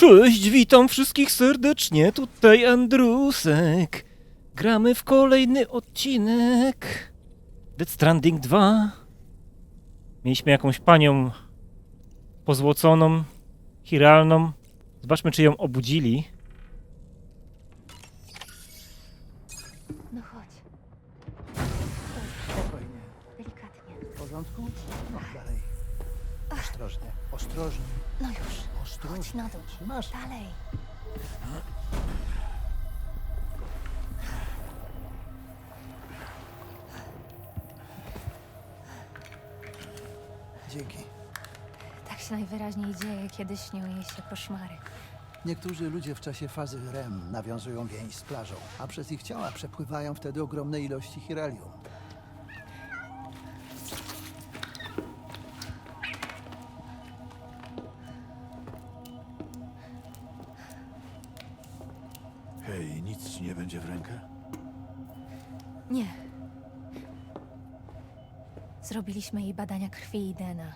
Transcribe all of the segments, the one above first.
Cześć, witam wszystkich serdecznie, tutaj Andrusek. Gramy w kolejny odcinek. Dead Stranding 2. Mieliśmy jakąś panią pozłoconą, chiralną. Zobaczmy, czy ją obudzili. No chodź, Spokojnie. delikatnie. W porządku? No, dalej. Ostrożnie, ostrożnie, chodź ostrożnie. na dół. Trzymasz? Dalej. Dzięki. Tak się najwyraźniej dzieje, kiedy śnią jej się koszmary. Niektórzy ludzie w czasie fazy REM nawiązują więź z plażą, a przez ich ciała przepływają wtedy ogromne ilości chiralium. Zrobiliśmy jej badania krwi i DNA.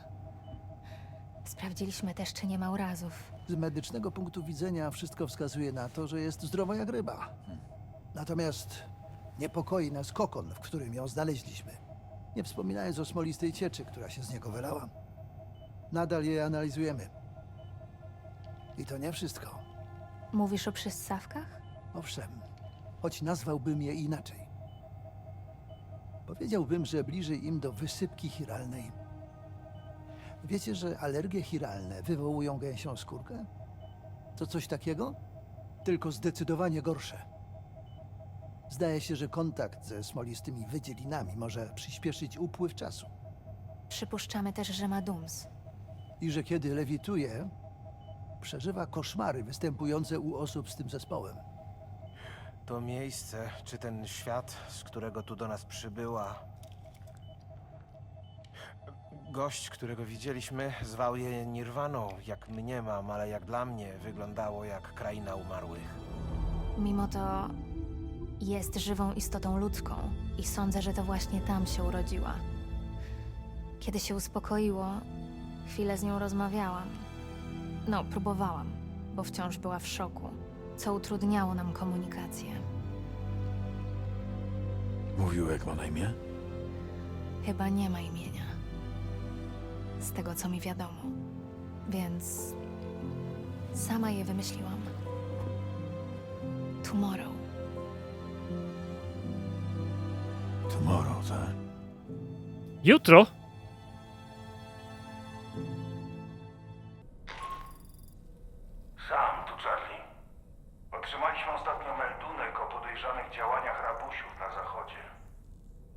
Sprawdziliśmy też, czy nie ma urazów. Z medycznego punktu widzenia wszystko wskazuje na to, że jest zdrowa jak ryba. Natomiast niepokoi nas kokon, w którym ją znaleźliśmy. Nie wspominając o smolistej cieczy, która się z niego wylała. Nadal je analizujemy. I to nie wszystko. Mówisz o przyssawkach? Owszem, choć nazwałbym je inaczej. Powiedziałbym, że bliżej im do wysypki chiralnej. Wiecie, że alergie chiralne wywołują gęsią skórkę? To coś takiego? Tylko zdecydowanie gorsze. Zdaje się, że kontakt ze smolistymi wydzielinami może przyspieszyć upływ czasu. Przypuszczamy też, że ma DUMS. I że kiedy lewituje, przeżywa koszmary występujące u osób z tym zespołem. To miejsce, czy ten świat, z którego tu do nas przybyła. Gość, którego widzieliśmy, zwał je Nirwaną, jak mniemam, ale jak dla mnie wyglądało jak kraina umarłych. Mimo to jest żywą istotą ludzką i sądzę, że to właśnie tam się urodziła. Kiedy się uspokoiło, chwilę z nią rozmawiałam. No, próbowałam, bo wciąż była w szoku, co utrudniało nam komunikację. Mówił, jak ma na imię? Chyba nie ma imienia. Z tego, co mi wiadomo. Więc sama je wymyśliłam. Tomorrow. Tomorrow, tak? Jutro? Otrzymaliśmy ostatnio meldunek o podejrzanych działaniach rabusiów na zachodzie.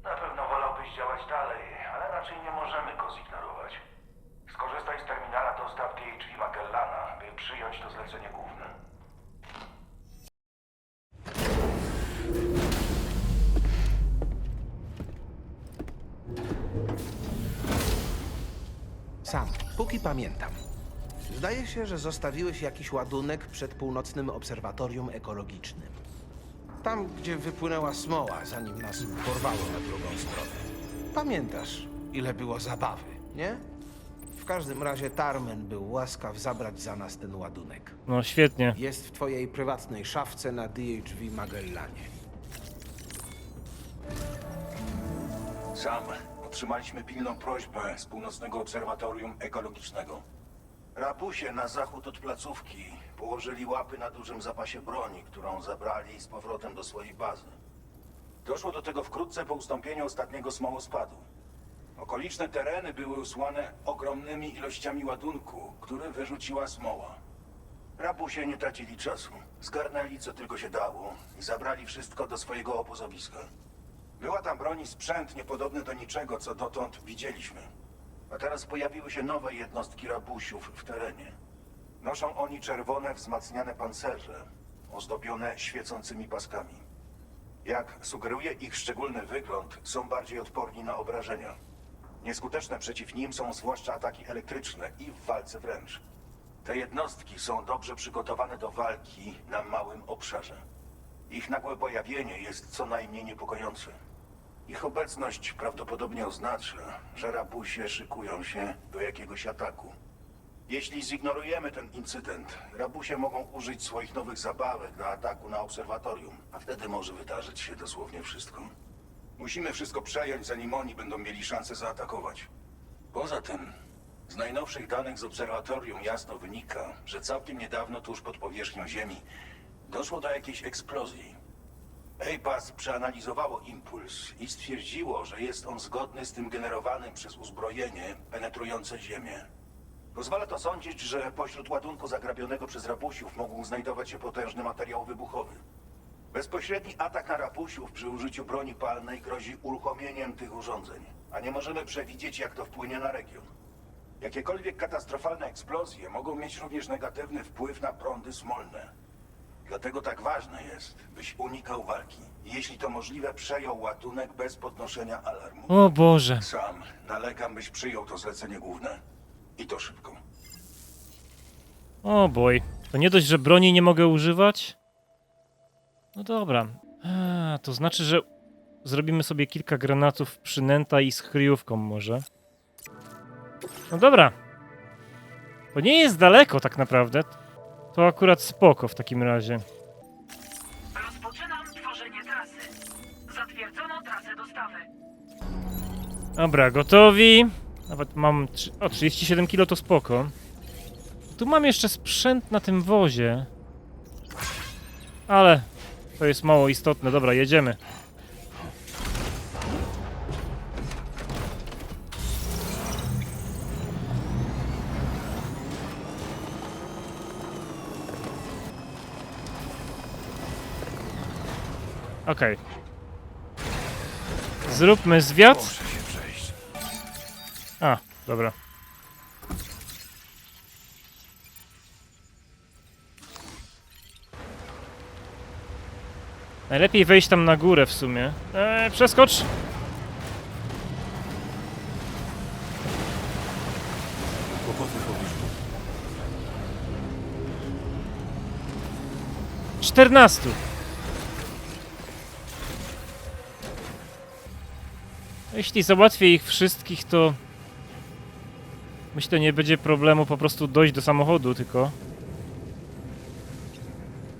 Na pewno wolałbyś działać dalej, ale raczej nie możemy go zignorować. Skorzystaj z terminala dostaw DHV Magellana, by przyjąć to zlecenie główne. Sam, póki pamiętam. Zdaje się, że zostawiłeś jakiś ładunek przed północnym obserwatorium ekologicznym. Tam, gdzie wypłynęła smoła, zanim nas porwało na drugą stronę. Pamiętasz, ile było zabawy, nie? W każdym razie Tarmen był łaskaw zabrać za nas ten ładunek. No świetnie. Jest w twojej prywatnej szafce na DHV Magellanie. Sam, otrzymaliśmy pilną prośbę z północnego obserwatorium ekologicznego. Rabusie na zachód od placówki położyli łapy na dużym zapasie broni, którą zabrali z powrotem do swojej bazy. Doszło do tego wkrótce po ustąpieniu ostatniego smołospadu. Okoliczne tereny były usłane ogromnymi ilościami ładunku, który wyrzuciła smoła. Rabusie nie tracili czasu. Zgarnęli co tylko się dało i zabrali wszystko do swojego obozowiska. Była tam broń i sprzęt niepodobny do niczego, co dotąd widzieliśmy. A teraz pojawiły się nowe jednostki rabusiów w terenie. Noszą oni czerwone, wzmacniane pancerze, ozdobione świecącymi paskami. Jak sugeruje ich szczególny wygląd, są bardziej odporni na obrażenia. Nieskuteczne przeciw nim są zwłaszcza ataki elektryczne i w walce wręcz. Te jednostki są dobrze przygotowane do walki na małym obszarze. Ich nagłe pojawienie jest co najmniej niepokojące. Ich obecność prawdopodobnie oznacza, że rabusie szykują się do jakiegoś ataku. Jeśli zignorujemy ten incydent, rabusie mogą użyć swoich nowych zabawek do ataku na obserwatorium, a wtedy może wydarzyć się dosłownie wszystko. Musimy wszystko przejąć, zanim oni będą mieli szansę zaatakować. Poza tym, z najnowszych danych z obserwatorium jasno wynika, że całkiem niedawno tuż pod powierzchnią Ziemi doszło do jakiejś eksplozji. EIPAS przeanalizowało impuls i stwierdziło, że jest on zgodny z tym generowanym przez uzbrojenie penetrujące Ziemię. Pozwala to sądzić, że pośród ładunku zagrabionego przez rabusiów mógł znajdować się potężny materiał wybuchowy. Bezpośredni atak na rabusiów przy użyciu broni palnej grozi uruchomieniem tych urządzeń, a nie możemy przewidzieć, jak to wpłynie na region. Jakiekolwiek katastrofalne eksplozje mogą mieć również negatywny wpływ na prądy smolne. Dlatego tak ważne jest, byś unikał walki. Jeśli to możliwe, przejął ładunek bez podnoszenia alarmu. O Boże. Sam nalegam, byś przyjął to zlecenie główne. I to szybko. O boj. To nie dość, że broni nie mogę używać? No dobra. A, to znaczy, że zrobimy sobie kilka granatów przynęta i z kryjówką może. No dobra. To nie jest daleko tak naprawdę. To akurat spoko w takim razie. Rozpoczynam tworzenie trasy. Zatwierdzono trasę dostawy. Dobra, gotowi. Nawet mam... trzy- O, 37 kilo to spoko. Tu mam jeszcze sprzęt na tym wozie. Ale to jest mało istotne. Dobra, jedziemy. Okej. Zróbmy zwiat. Muszę się przejść. A, dobra. Najlepiej wejść tam na górę w sumie. Eee, przeskocz! Kłopoty w pobliżu. 14. Jeśli załatwię ich wszystkich, to myślę, nie będzie problemu po prostu dojść do samochodu, tylko.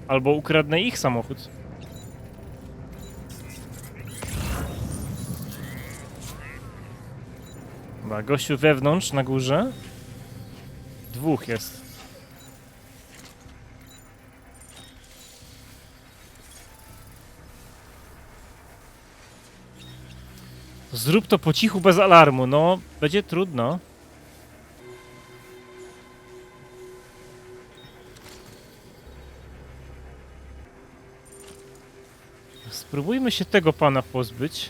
Albo ukradnę ich samochód. Dobra, gościu wewnątrz, na górze. Dwóch jest. Zrób to po cichu, bez alarmu. No, będzie trudno. Spróbujmy się tego pana pozbyć.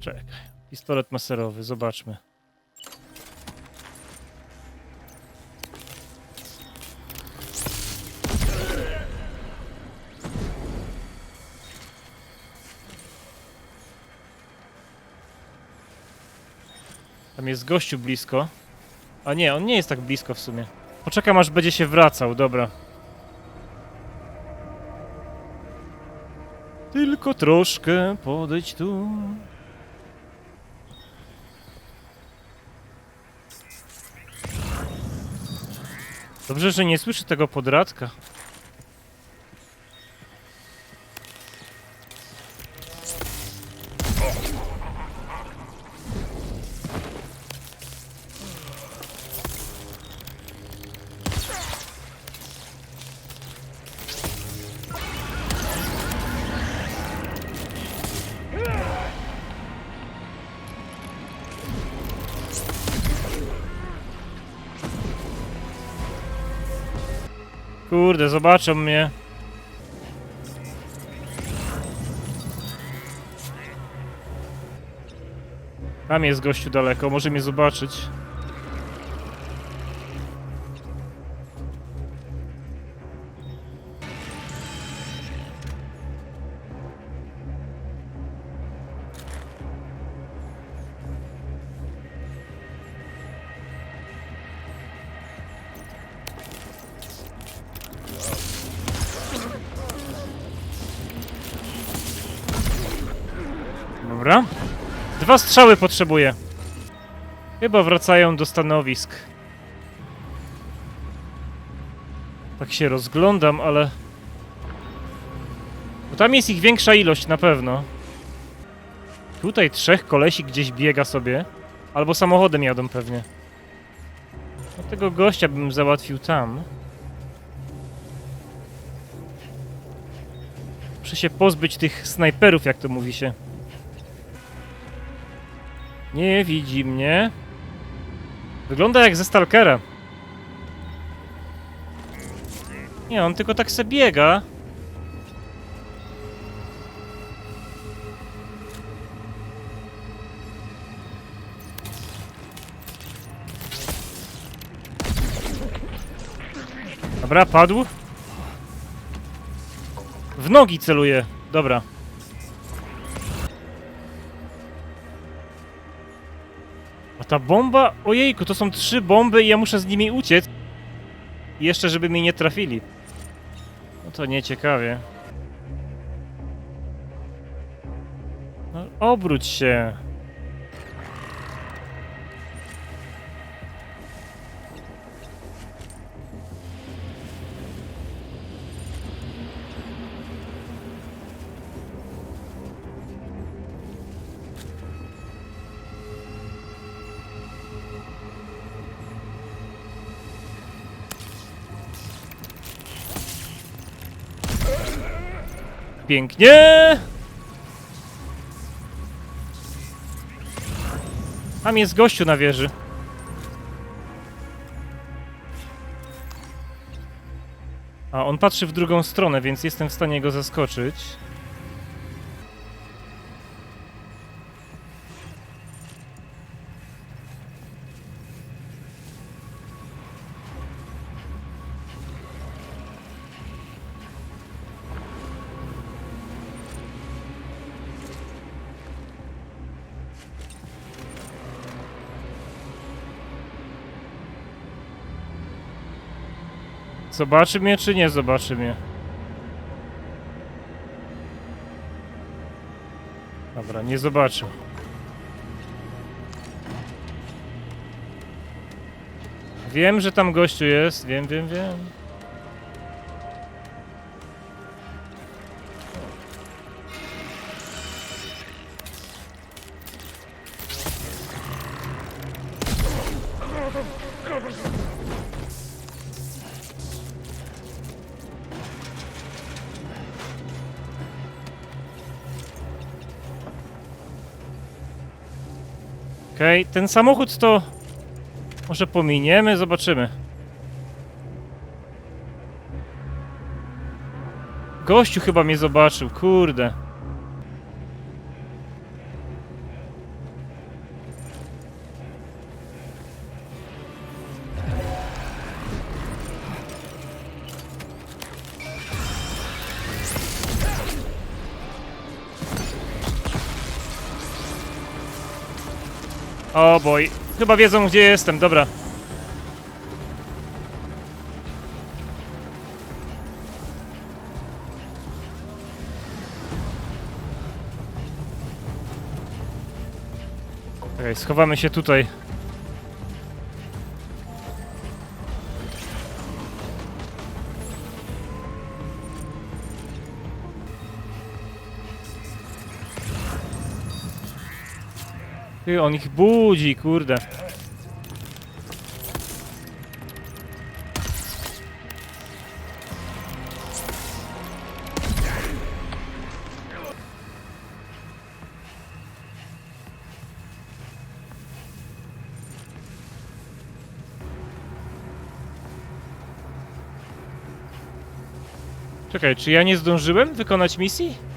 Czekaj. Pistolet maserowy, zobaczmy. Tam jest gościu blisko. A nie, on nie jest tak blisko w sumie. Poczekam aż będzie się wracał, dobra. Tylko troszkę podejdź tu. Dobrze, że nie słyszy tego podradka. Kurde, zobaczą mnie. Tam jest gościu daleko, może mnie zobaczyć. Dobra. Dwa strzały potrzebuję. Chyba wracają do stanowisk. Tak się rozglądam, ale... Bo tam jest ich większa ilość na pewno. Tutaj trzech kolesi gdzieś biega sobie. Albo samochodem jadą pewnie. No tego gościa bym załatwił tam. Muszę się pozbyć tych snajperów, jak to mówi się. Nie widzi mnie. Wygląda jak ze Stalkera. Nie, on tylko tak se biega. Dobra, padł. W nogi celuje. Dobra. A ta bomba? Ojejku, to są trzy bomby i ja muszę z nimi uciec. Jeszcze, żeby mi nie trafili. No to nieciekawie. No, obróć się. Pięknie! Tam jest gościu na wieży. A on patrzy w drugą stronę, więc jestem w stanie go zaskoczyć. Zobaczy mnie, czy nie zobaczy mnie? Dobra, nie zobaczył. Wiem, że tam gościu jest. Wiem, wiem, wiem. Okej, ten samochód to... Może pominiemy, zobaczymy. Gościu chyba mnie zobaczył, kurde. O boj. Chyba wiedzą gdzie jestem, dobra. Okej, schowamy się tutaj. Ty, on ich budzi, kurde. Czekaj, czy ja nie zdążyłem wykonać misji?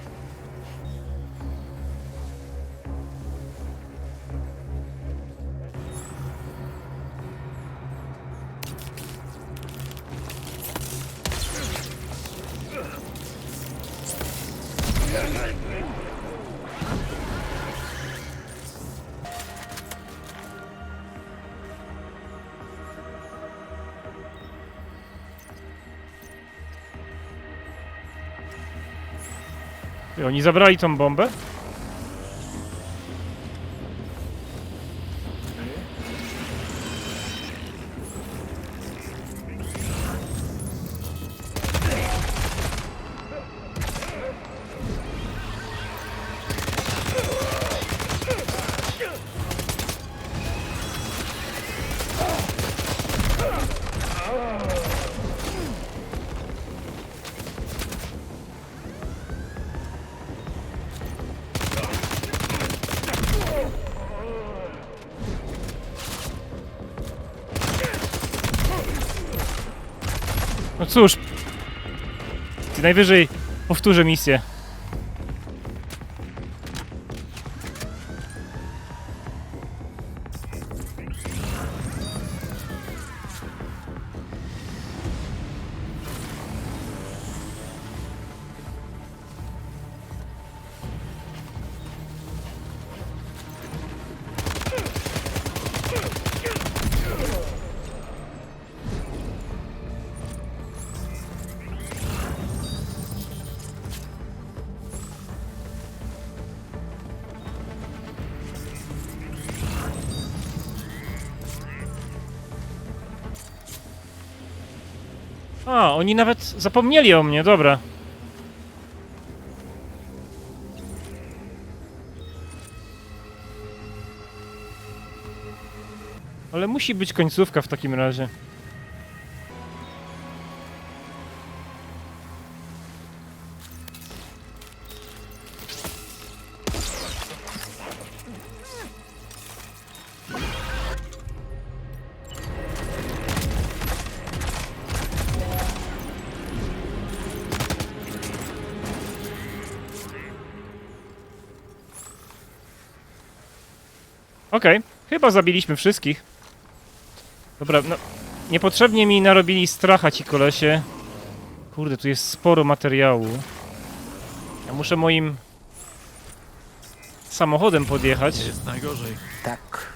Oni zabrali tą bombę? Cóż. Najwyżej powtórzę misję. Oni nawet zapomnieli o mnie, dobra. Ale musi być końcówka w takim razie. Okej, chyba zabiliśmy wszystkich. Dobra, no. Niepotrzebnie mi narobili stracha ci kolesie. Kurde, tu jest sporo materiału. Ja muszę moim samochodem podjechać. Jest najgorzej. Tak.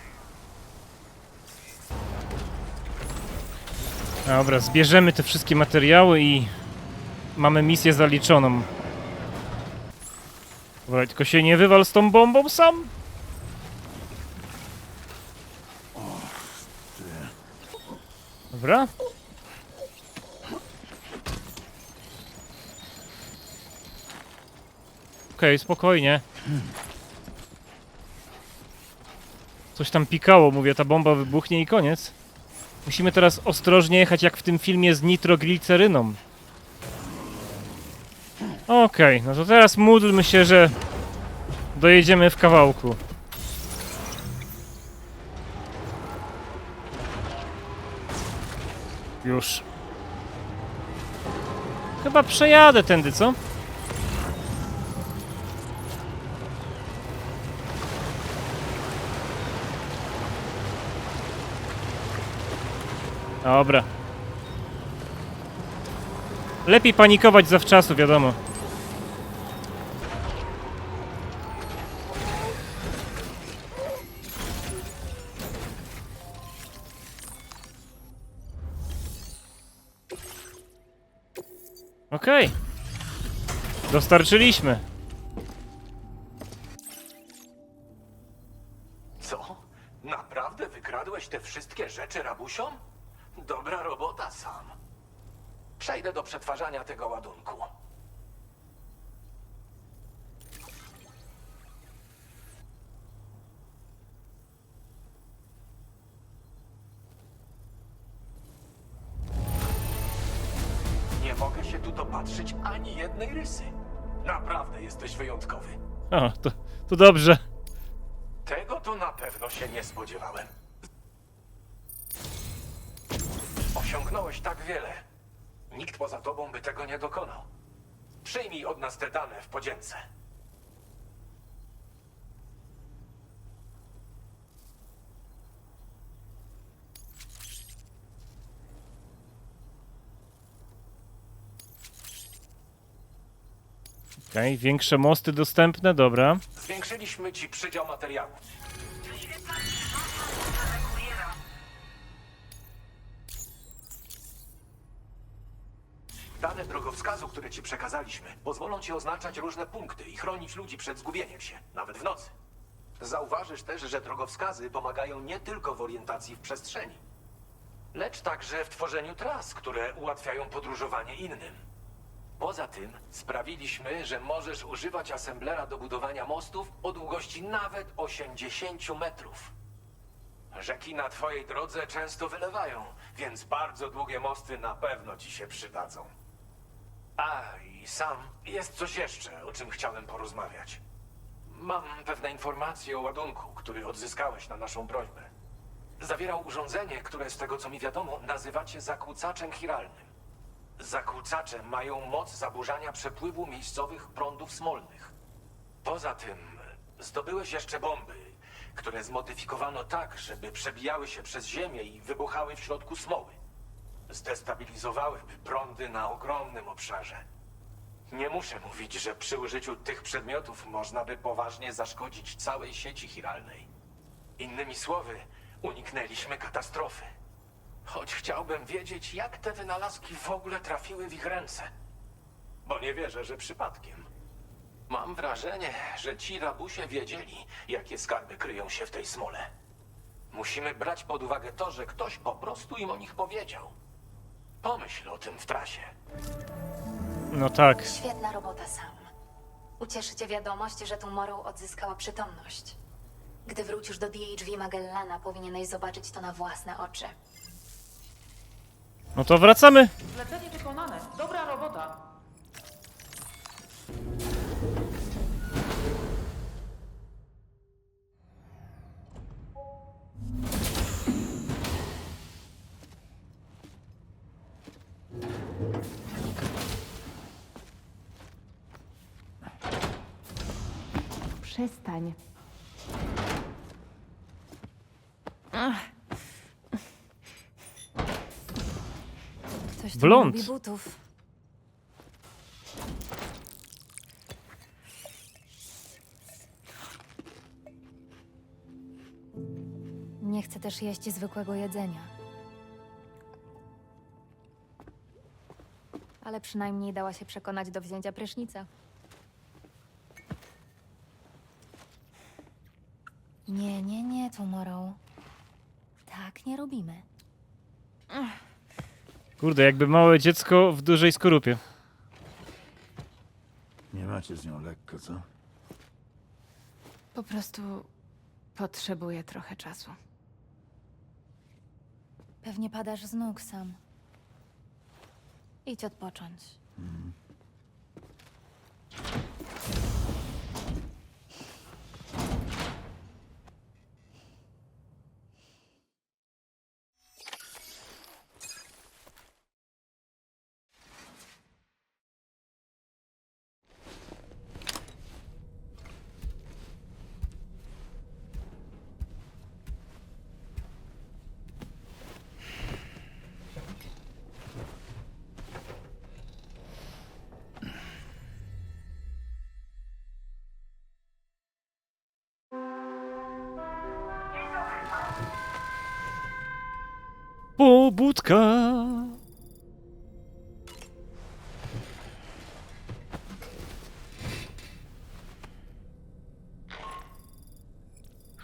Dobra, zbierzemy te wszystkie materiały i mamy misję zaliczoną. Dobra, tylko się nie wywal z tą bombą sam. Dobra. Okej, spokojnie. Coś tam pikało, mówię, ta bomba wybuchnie i koniec. Musimy teraz ostrożnie jechać jak w tym filmie z nitrogliceryną. Okej, no to teraz módlmy się, że dojedziemy w kawałku. Już. Chyba przejadę tędy, co? Dobra. Lepiej panikować zawczasu, wiadomo. Okej. Dostarczyliśmy. Tu dopatrzyć ani jednej rysy. Naprawdę jesteś wyjątkowy. O, to, to dobrze. Tego to na pewno się nie spodziewałem. Osiągnąłeś tak wiele. Nikt poza tobą by tego nie dokonał. Przyjmij od nas te dane w podzięce. Okej, większe mosty dostępne, dobra. Zwiększyliśmy ci przydział materiału. Dane drogowskazu, które ci przekazaliśmy, pozwolą ci oznaczać różne punkty i chronić ludzi przed zgubieniem się, nawet w nocy. Zauważysz też, że drogowskazy pomagają nie tylko w orientacji w przestrzeni, lecz także w tworzeniu tras, które ułatwiają podróżowanie innym. Poza tym sprawiliśmy, że możesz używać assemblera do budowania mostów o długości nawet 80 metrów. Rzeki na twojej drodze często wylewają, więc bardzo długie mosty na pewno ci się przydadzą. A, i sam, jest coś jeszcze, o czym chciałem porozmawiać. Mam pewne informacje o ładunku, który odzyskałeś na naszą prośbę. Zawierał urządzenie, które z tego co mi wiadomo nazywacie zakłócaczem chiralnym. Zakłócacze mają moc zaburzania przepływu miejscowych prądów smolnych. Poza tym zdobyłeś jeszcze bomby, które zmodyfikowano tak, żeby przebijały się przez ziemię i wybuchały w środku smoły. Zdestabilizowałyby prądy na ogromnym obszarze. Nie muszę mówić, że przy użyciu tych przedmiotów można by poważnie zaszkodzić całej sieci chiralnej. Innymi słowy, uniknęliśmy katastrofy. Choć chciałbym wiedzieć, jak te wynalazki w ogóle trafiły w ich ręce. Bo nie wierzę, że przypadkiem. Mam wrażenie, że ci rabusie wiedzieli, jakie skarby kryją się w tej smole. Musimy brać pod uwagę to, że ktoś po prostu im o nich powiedział. Pomyśl o tym w trasie. No tak. Świetna robota, Sam. Ucieszy cię wiadomość, że Tomorrow odzyskała przytomność. Gdy wrócisz do DHV Magellana, powinieneś zobaczyć to na własne oczy. No to wracamy. Zlecenie wykonane. Dobra robota. Przestań. Lubi butów. Nie chcę też jeść zwykłego jedzenia. Ale przynajmniej dała się przekonać do wzięcia prysznica. Nie, nie, nie, Tomorrow. Tak nie robimy. Kurde, jakby małe dziecko w dużej skorupie. Nie macie z nią lekko, co? Po prostu potrzebuję trochę czasu. Pewnie padasz z nóg sam. Idź odpocząć. Pobudka.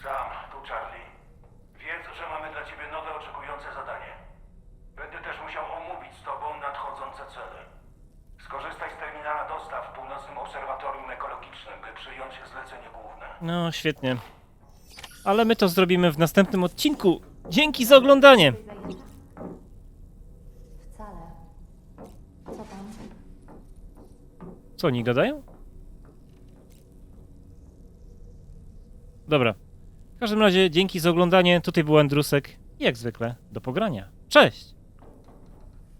Sam, tu Charlie. Wiedz, że mamy dla ciebie nowe oczekujące zadanie. Będę też musiał omówić z tobą nadchodzące cele. Skorzystaj z terminala dostaw w północnym obserwatorium ekologicznym, by przyjąć zlecenie główne. No, świetnie. Ale my to zrobimy w następnym odcinku. Dzięki za oglądanie. Wcale. Co tam? Co oni gadają? Dobra. W każdym razie dzięki za oglądanie. Tutaj był Andrusek. Jak zwykle, do pogrania. Cześć!